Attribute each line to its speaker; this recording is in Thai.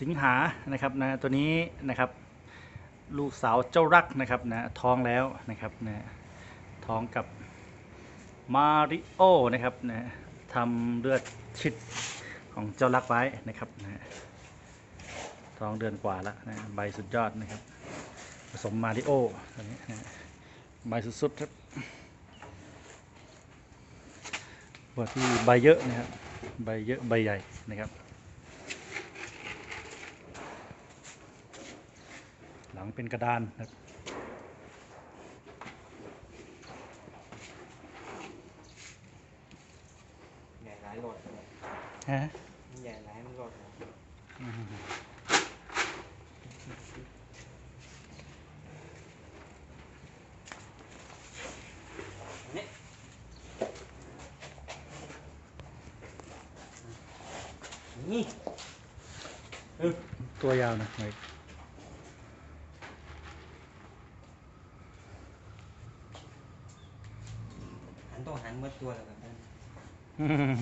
Speaker 1: สิงหานะครับนะตัวนี้นะครับลูกสาวเจ้ารักนะครับนะท้องแล้วนะครับนะท้องกับมาริโอนะครับนะทำเลือดชิดของเจ้ารักไว้นะครับนะท้องเดือนกว่าแล้วนะใบสุดยอดนะครับ ผสมมาริโอตัวนี้นะใบสุดๆครับว่าที่ใบเยอะนะครับใบเยอะใบใหญ่นะครับ ลังเป็นกระดานครับ
Speaker 2: ใหญ่หลายโหลด
Speaker 1: ฮะ
Speaker 2: ใหญ่หลายมันโหลด
Speaker 1: อืม
Speaker 2: นี่
Speaker 1: ตัวยาวนะไว้
Speaker 2: หั ต้องหันเมื่อตัวแล้วกัน
Speaker 1: อืม